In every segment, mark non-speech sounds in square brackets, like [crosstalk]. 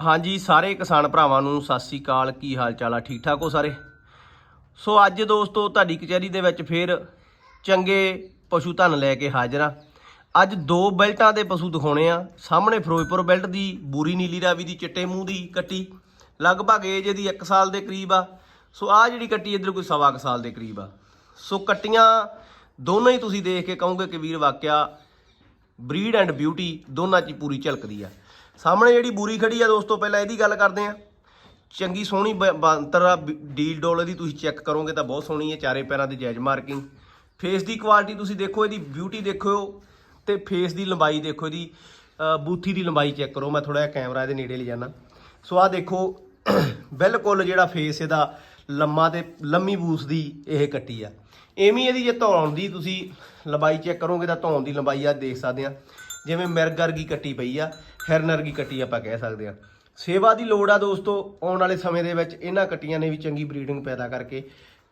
ਹਾਂਜੀ, ਸਾਰੇ ਕਿਸਾਨ ਭਰਾਵਾਂ ਨੂੰ ਸਤਿ ਸ੍ਰੀ ਅਕਾਲ। ਕੀ ਹਾਲ ਚਾਲ ਆ? ਠੀਕ ਠਾਕ ਹੋ ਸਾਰੇ? ਸੋ ਅੱਜ ਦੋਸਤੋ, ਤੁਹਾਡੀ ਕਚਹਿਰੀ ਦੇ ਵਿੱਚ ਫਿਰ ਚੰਗੇ ਪਸ਼ੂ ਧਨ ਲੈ ਕੇ ਹਾਜ਼ਰ ਆ। ਅੱਜ ਦੋ ਬੈਲਟਾਂ ਦੇ ਪਸ਼ੂ ਦਿਖਾਉਣੇ ਆ। ਸਾਹਮਣੇ ਫਿਰੋਜ਼ਪੁਰ ਬੈਲਟ ਦੀ, ਬੂਰੀ ਨੀਲੀ ਰਾਵੀ ਦੀ, ਚਿੱਟੇ ਮੂੰਹ ਦੀ ਕੱਟੀ। ਲਗਭਗ ਏਜ ਇਹਦੀ 1 ਸਾਲ ਦੇ ਕਰੀਬ ਆ। ਸੋ ਆ ਜਿਹੜੀ ਕੱਟੀ ਇਧਰ ਕੋਈ ਸਵਾ ਕੁ ਸਾਲ ਦੇ ਕਰੀਬ ਆ। ਸੋ ਕੱਟੀਆਂ ਦੋਨੋਂ ਹੀ ਤੁਸੀਂ ਦੇਖ ਕੇ ਕਹੋਗੇ ਕਿ ਵੀਰ ਵਾਕਿਆ ਬਰੀਡ ਐਂਡ ਬਿਊਟੀ ਦੋਨਾਂ 'ਚ ਪੂਰੀ ਝਲਕਦੀ ਆ। ਸਾਹਮਣੇ ਜਿਹੜੀ ਬੂਰੀ ਖੜੀ ਆ ਦੋਸਤੋ, ਪਹਿਲਾਂ ਇਹਦੀ ਗੱਲ ਕਰਦੇ ਆ। ਚੰਗੀ ਸੋਹਣੀ ਬ- ਬਾਂਤਰ ਆ ਡੀਲ ਡੋਲ ਇਹਦੀ ਤੁਸੀਂ ਚੈੱਕ ਕਰੋਗੇ ਤਾਂ ਬਹੁਤ ਸੋਹਣੀ ਹੈ ਚਾਰੇ ਪੈਰਾਂ ਦੀ ਜੈਜ ਮਾਰਕਿੰਗ। ਫੇਸ ਦੀ ਕੁਆਲਿਟੀ ਤੁਸੀਂ ਦੇਖੋ, ਇਹਦੀ ਬਿਊਟੀ ਦੇਖੋ ਤੇ ਫੇਸ ਦੀ ਲੰਬਾਈ ਦੇਖੋ ਇਹਦੀ। ਬੂਥੀ ਦੀ ਲੰਬਾਈ ਚੈੱਕ ਕਰੋ, ਮੈਂ ਥੋੜਾ ਜਿਹਾ ਕੈਮਰਾ ਇਹਦੇ ਨੇੜੇ ਲੈ ਜਾਣਾ ਸੋ ਆਹ ਦੇਖੋ, [clears throat] ਬਿਲਕੁਲ ਜਿਹੜਾ ਫੇਸ ਇਹਦਾ ਲੰਮਾ ਤੇ ਲੰਮੀ ਬੂਸ ਦੀ ਇਹ ਕੱਟੀ ਆ। ਐਵੇਂ ਇਹਦੀ ਜੇ ਧੌਣ ਦੀ ਤੁਸੀਂ ਲੰਬਾਈ ਚੈੱਕ ਕਰੋਗੇ ਤਾਂ ਧੌਣ ਦੀ ਲੰਬਾਈ ਆ ਦੇਖ ਸਕਦੇ ਆ। ਜਿਵੇਂ ਮਿਰਗ ਵਰਗੀ ਕੱਟੀ ਪਈ ਆ, ਹਿਰਨ ਵਰਗੀ ਕੱਟੀ ਆਪਾਂ ਕਹਿ ਸਕਦੇ ਆ। ਸੇਵਾ ਦੀ ਲੋੜ ਆ ਦੋਸਤੋ, ਆਉਣ ਵਾਲੇ ਸਮੇਂ ਦੇ ਵਿੱਚ ਇਹਨਾਂ ਕੱਟੀਆਂ ਨੇ ਵੀ ਚੰਗੀ ਬਰੀਡਿੰਗ ਪੈਦਾ ਕਰਕੇ,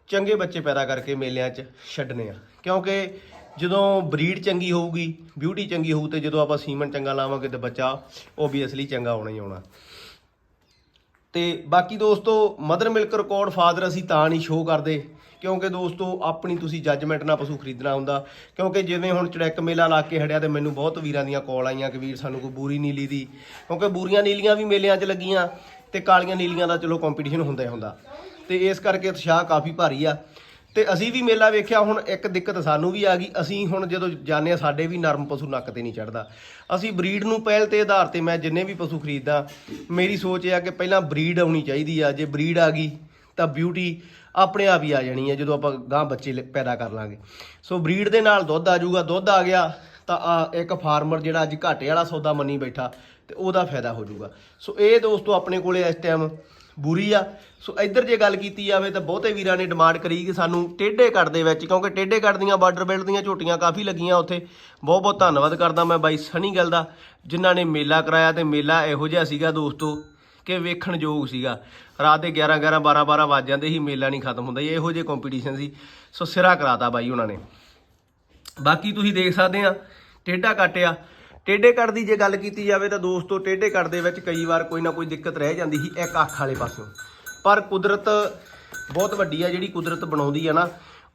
ਚੰਗੇ ਬੱਚੇ ਪੈਦਾ ਕਰਕੇ ਮੇਲਿਆਂ 'ਚ ਛੱਡਨੇ ਆ। ਕਿਉਂਕਿ ਜਦੋਂ ਬਰੀਡ ਚੰਗੀ ਹੋਊਗੀ ਬਿਊਟੀ ਚੰਗੀ ਹੋਊ ਤੇ ਜਦੋਂ ਆਪਾਂ ਸੀਮਨ ਚੰਗਾ ਲਾਵਾਂਗੇ ਤੇ ਬੱਚਾ ਓਬਵੀਅਸਲੀ ਚੰਗਾ ਆਉਣਾ ਹੀ ਆਉਣਾ। ਤੇ ਬਾਕੀ ਦੋਸਤੋ ਮਦਰ ਮਿਲਕ ਰਿਕਾਰਡ ਫਾਦਰ ਅਸੀਂ ਤਾਂ ਨਹੀਂ ਸ਼ੋਅ ਕਰਦੇ। ਕਿਉਂਕਿ ਦੋਸਤੋ, ਆਪਣੀ ਤੁਸੀਂ ਜੱਜਮੈਂਟ ਨਾਲ ਪਸ਼ੂ ਖਰੀਦਣਾ ਹੁੰਦਾ। ਕਿਉਂਕਿ ਜਿਵੇਂ ਹੁਣ ਚੜੈਕ ਮੇਲਾ ਲਾ ਕੇ ਹੜਿਆ ਤੇ ਮੈਨੂੰ ਬਹੁਤ ਵੀਰਾਂ ਦੀਆਂ ਕਾਲ ਆਈਆਂ ਕਿ ਵੀਰ ਸਾਨੂੰ ਕੋਈ ਬੂਰੀ ਨੀਲੀ ਦੀ। ਕਿਉਂਕਿ ਬੂਰੀਆਂ ਨੀਲੀਆਂ ਵੀ ਮੇਲਿਆਂ 'ਚ ਲੱਗੀਆਂ ਤੇ ਕਾਲੀਆਂ ਨੀਲੀਆਂ ਦਾ ਚਲੋ ਕੰਪੀਟੀਸ਼ਨ ਹੁੰਦਾ ਹੀ ਹੁੰਦਾ। ਤੇ ਇਸ ਕਰਕੇ ਉਤਸ਼ਾਹ ਕਾਫੀ ਭਾਰੀ ਆ। ਤੇ ਅਸੀਂ ਵੀ ਮੇਲਾ ਵੇਖਿਆ, ਹੁਣ ਇੱਕ ਦਿੱਕਤ ਸਾਨੂੰ ਵੀ ਆ ਗਈ। ਅਸੀਂ ਹੁਣ ਜਦੋਂ ਜਾਂਦੇ ਆ ਸਾਡੇ ਵੀ ਨਰਮ ਪਸ਼ੂ ਨੱਕ ਤੇ ਨਹੀਂ ਚੜਦਾ ਅਸੀਂ ਬਰੀਡ ਨੂੰ ਪਹਿਲ ਤੇ ਆਧਾਰ ਤੇ ਮੈਂ ਜਿੰਨੇ ਵੀ ਪਸ਼ੂ ਖਰੀਦਦਾ, ਮੇਰੀ ਸੋਚ ਇਹ ਆ ਕਿ ਪਹਿਲਾਂ ਬਰੀਡ ਆਉਣੀ ਚਾਹੀਦੀ ਆ। ਜੇ ਬਰੀਡ ਆ ਗਈ ਤਾਂ ਬਿਊਟੀ ਆਪਣੇ ਆਪ ਹੀ ਆ ਜਾਣੀ ਹੈ ਜਦੋਂ ਆਪਾਂ ਗਾਂ ਬੱਚੇ ਲ- ਪੈਦਾ ਕਰ ਲਾਂਗੇ। ਸੋ ਬਰੀਡ ਦੇ ਨਾਲ ਦੁੱਧ ਆ ਜਾਊਗਾ, ਦੁੱਧ ਆ ਗਿਆ, ਤਾਂ ਆ ਇੱਕ ਫਾਰਮਰ ਜਿਹੜਾ ਅੱਜ ਘਾਟੇ ਵਾਲਾ ਸੌਦਾ ਮੰਨੀ ਬੈਠਾ, ਤੇ ਉਹਦਾ ਫਾਇਦਾ ਹੋ ਜਾਊਗਾ। ਸੋ ਇਹ ਦੋਸਤੋ ਆਪਣੇ ਕੋਲੇ ਇਸ ਟਾਈਮ ਬੁਰੀ ਆ। ਸੋ ਇੱਧਰ ਜੇ ਗੱਲ ਕੀਤੀ ਜਾਵੇ ਤਾਂ ਬਹੁਤੇ ਵੀਰਾਂ ਨੇ ਡਿਮਾਂਡ ਕਰੀ ਕਿ ਸਾਨੂੰ ਟੇਢੇ ਕੱਟ ਦੇ ਵਿੱਚ, ਕਿਉਂਕਿ ਟੇਢੇ ਕੱਟ ਦੀਆਂ ਬਾਰਡਰ ਬੈਲਟ ਦੀਆਂ ਝੋਟੀਆਂ ਕਾਫੀ ਲੱਗੀਆਂ ਉੱਥੇ। ਬਹੁਤ ਬਹੁਤ ਧੰਨਵਾਦ ਕਰਦਾ ਮੈਂ ਬਾਈ ਸਣੀ ਗੱਲ ਦਾ, ਜਿਨ੍ਹਾਂ ਨੇ ਮੇਲਾ ਕਰਾਇਆ ਤੇ ਮੇਲਾ ਇਹੋ ਜਿਹਾ ਸੀਗਾ ਦੋਸਤੋ। ਕਿ ਵੇਖਣ ਯੋਗ ਸੀਗਾ। ਰਾਤ ਦੇ 11 11 12 12 ਵੱਜ ਜਾਂਦੇ ਸੀ, ਮੇਲਾ ਨਹੀਂ ਖਤਮ ਹੁੰਦਾ। ਸੀ ਇਹੋ ਜਿਹੇ ਕੰਪੀਟੀਸ਼ਨ ਸੀ। ਸੋ ਸਿਰਾ ਕਰਾਤਾ ਬਾਈ ਉਹਨਾਂ ਨੇ। ਬਾਕੀ ਤੁਸੀਂ ਦੇਖ ਸਕਦੇ ਆ, ਟੇਢਾ ਕੱਟ ਆ। ਟੇਢੇ ਕੱਟ ਦੀ ਜੇ ਗੱਲ ਕੀਤੀ ਜਾਵੇ ਤਾਂ ਦੋਸਤੋ, ਟੇਢੇ ਕੱਟ ਦੇ ਵਿੱਚ ਕਈ ਵਾਰ ਕੋਈ ਨਾ ਕੋਈ ਦਿੱਕਤ ਰਹਿ ਜਾਂਦੀ ਸੀ ਇੱਕ ਅੱਖ ਵਾਲੇ ਪਾਸਿਓਂ। ਪਰ ਕੁਦਰਤ ਬਹੁਤ ਵੱਡੀ ਆ, ਜਿਹੜੀ ਕੁਦਰਤ ਬਣਾਉਂਦੀ ਆ ਨਾ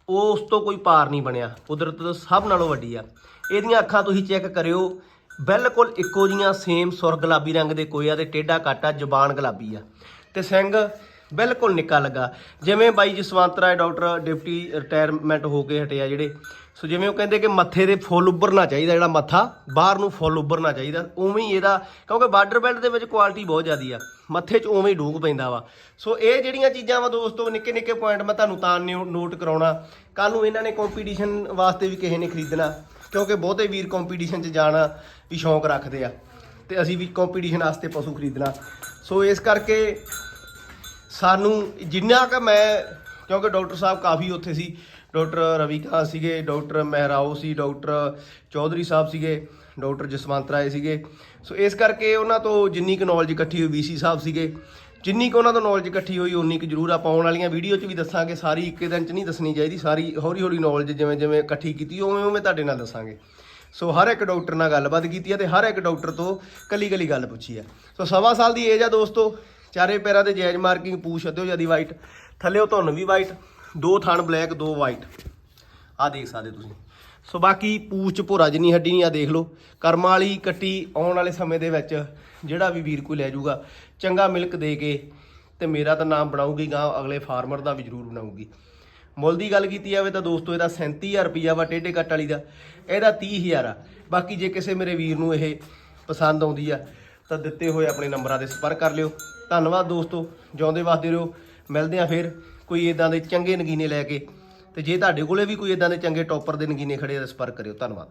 ਉਹ ਉਸ ਤੋਂ ਕੋਈ ਪਾਰ ਨਹੀਂ ਬਣਿਆ। ਕੁਦਰਤ ਸਭ ਨਾਲੋਂ ਵੱਡੀ ਆ। ਇਹਦੀਆਂ ਅੱਖਾਂ ਤੁਸੀਂ ਚੈੱਕ ਕਰਿਓ ਬਿਲਕੁਲ ਇੱਕੋ ਜੀਆਂ ਸੇਮ ਸੁਰ ਗੁਲਾਬੀ ਰੰਗ ਦੇ ਕੋਈ ਆ ਤੇ ਟੇਢਾ ਕੱਟ ਆ ਜ਼ੁਬਾਨ ਗੁਲਾਬੀ ਆ। ਤੇ ਸਿੰਘ ਬਿਲਕੁਲ ਨਿੱਕਾ ਲੱਗਾ। ਜਿਵੇਂ ਬਾਈ Jaswant Rai, doctor deputy retirement ਹੋ ਕੇ ਹਟਿਆ ਜਿਹੜੇ। ਸੋ ਜਿਵੇਂ ਉਹ ਕਹਿੰਦੇ ਕਿ ਮੱਥੇ ਦੇ ਫੁੱਲ ਉੱਭਰਨਾ ਚਾਹੀਦਾ, ਜਿਹੜਾ ਮੱਥਾ, ਬਾਹਰ ਨੂੰ ਫੁੱਲ ਉੱਭਰਨਾ ਚਾਹੀਦਾ, ਉਵੇਂ ਹੀ ਇਹਦਾ, ਕਿਉਂਕਿ ਬਾਰਡਰ ਬੈਲਟ ਦੇ ਵਿੱਚ ਕੁਆਲਿਟੀ ਬਹੁਤ ਜ਼ਿਆਦੀ ਆ। ਮੱਥੇ 'ਚ ਉਵੇਂ ਹੀ ਡੂੰਘ ਪੈਂਦਾ ਵਾ। ਸੋ ਇਹ ਜਿਹੜੀਆਂ ਚੀਜ਼ਾਂ ਵਾ ਦੋਸਤੋ, ਨਿੱਕੇ ਨਿੱਕੇ ਪੁਆਇੰਟ ਮੈਂ ਤੁਹਾਨੂੰ ਤਾਂ ਨੋਟ ਕਰਾਉਣਾ। ਕੱਲ ਨੂੰ ਇਹਨਾਂ ਨੇ ਕੰਪੀਟੀਸ਼ਨ ਵਾਸਤੇ ਵੀ ਕਿਸੇ ਨੇ ਖਰੀਦਣਾ। ਕਿਉਂਕਿ ਬਹੁਤੇ ਵੀਰ ਕੰਪੀਟੀਸ਼ਨ 'ਚ ਜਾਣਾ ਵੀ ਸ਼ੌਂਕ ਰੱਖਦੇ ਆ ਤੇ ਅਸੀਂ ਵੀ ਕੰਪੀਟੀਸ਼ਨ ਵਾਸਤੇ ਪਸ਼ੂ ਖਰੀਦਣਾ। ਸੋ ਇਸ ਕਰਕੇ ਸਾਨੂੰ ਜਿੰਨਾ ਕਿ ਮੈਂ, ਕਿਉਂਕਿ ਡਾਕਟਰ ਸਾਹਿਬ ਕਾਫੀ ਉੱਥੇ ਸੀ, ਡਾਕਟਰ ਰਵੀਕਾਂਤ ਸੀਗੇ, ਡਾਕਟਰ ਮਹਿਰਾਓ ਸੀ, ਡਾਕਟਰ ਚੌਧਰੀ ਸਾਹਿਬ ਸੀਗੇ, ਡਾਕਟਰ ਜਸਵੰਤ ਰਾਏ ਸੀਗੇ। ਸੋ ਇਸ ਕਰਕੇ ਉਹਨਾਂ ਤੋਂ ਜਿੰਨੀ ਕੁ ਨੌਲੇਜ ਇਕੱਠੀ ਹੋਈ ਵੀਸੀ ਸਾਹਿਬ ਸੀਗੇ ਜਿੰਨੀ ਕੁ ਉਹਨਾਂ ਤੋਂ ਨੌਲੇਜ ਇਕੱਠੀ ਹੋਈ, ਉਨੀ ਕੁ ਜ਼ਰੂਰ ਆਪਾਂ ਆਉਣ ਵਾਲੀਆਂ ਵੀਡੀਓ 'ਚ ਵੀ ਦੱਸਾਂਗੇ। ਸਾਰੀ ਇੱਕੇ ਦਿਨ 'ਚ ਨਹੀਂ ਦੱਸਣੀ ਚਾਹੀਦੀ, ਸਾਰੀ ਹੌਲੀ ਹੌਲੀ ਨੌਲੇਜ ਜਿਵੇਂ ਜਿਵੇਂ ਇਕੱਠੀ ਕੀਤੀ, ਉਵੇਂ ਉਵੇਂ ਤੁਹਾਡੇ ਨਾਲ ਦੱਸਾਂਗੇ। ਸੋ ਹਰ ਇੱਕ ਡਾਕਟਰ ਨਾਲ ਗੱਲਬਾਤ ਕੀਤੀ ਹੈ ਤੇ ਹਰ ਇੱਕ ਡਾਕਟਰ ਤੋਂ ਕੱਲੀ ਕੱਲੀ ਗੱਲ ਪੁੱਛੀ ਹੈ। ਸੋ ਸਵਾ ਸਾਲ ਦੀ ਏਜ ਆ ਦੋਸਤੋ, ਚਾਰੇ ਪੈਰਾਂ ਤੇ ਜੈਜ ਮਾਰਕਿੰਗ, ਪੂਛ ਅੱਧਿਓ ਜਿਆਦੀ ਵਾਈਟ ਥੱਲੇਓ ਧੁੰਨ ਵੀ ਵਾਈਟ ਦੋ ਥਣ ਬਲੈਕ ਦੋ ਵਾਈਟ ਆ ਦੇਖ ਸਕਦੇ ਤੁਸੀਂ। ਸੋ ਬਾਕੀ ਪੂਛ ਚ ਭੋਰਾ ਜਿੰਨੀ ਹੱਡੀ ਨਹੀਂ ਆ ਦੇਖ ਲਓ। ਕਰਮਾਂ ਵਾਲੀ ਕੱਟੀ ਆਉਣ ਵਾਲੇ ਸਮੇਂ ਦੇ ਵਿੱਚ ਜਿਹੜਾ ਵੀ ਵੀਰ ਕੋਈ ਲੈ ਜਾਊਗਾ, ਚੰਗਾ ਮਿਲਕ ਦੇ ਕੇ ਤੇ ਮੇਰਾ ਤਾਂ ਨਾਮ ਬਣਾਊਗੀ ਗਾਂ ਅਗਲੇ ਫਾਰਮਰ ਦਾ ਵੀ ਜ਼ਰੂਰ ਬਣਾਊਗੀ। ਮੁੱਲ ਦੀ ਗੱਲ ਕੀਤੀ ਜਾਵੇ ਤਾਂ ਦੋਸਤੋ, ਇਹਦਾ 37000 ਰੁਪਈਆ ਵਾ ਟੇਢੇ ਕੱਟ ਵਾਲੀ ਦਾ। ਇਹਦਾ 30000 ਆ। ਬਾਕੀ ਜੇ ਕਿਸੇ ਮੇਰੇ ਵੀਰ ਨੂੰ ਇਹ ਪਸੰਦ ਆਉਂਦੀ ਆ, ਤਾਂ ਦਿੱਤੇ ਹੋਏ ਆਪਣੇ ਨੰਬਰਾਂ ਤੇ ਸੰਪਰਕ ਕਰ ਲਿਓ। ਧੰਨਵਾਦ ਦੋਸਤੋ, ਜਿਉਂਦੇ ਵਾਸਤੇ ਰਹੋ। ਮਿਲਦੇ ਆ ਫਿਰ ਕੋਈ ਇਦਾਂ ਦੇ ਚੰਗੇ ਨਗੀਨੇ ਲੈ ਕੇ। ਤੇ ਜੇ ਤੁਹਾਡੇ ਕੋਲੇ ਵੀ ਕੋਈ ਇਦਾਂ ਦੇ ਚੰਗੇ ਟੌਪਰ ਦੇ ਨਗੀਨੇ ਖੜੇ ਆ, ਤਾਂ ਸੰਪਰਕ ਕਰਿਓ। ਧੰਨਵਾਦ।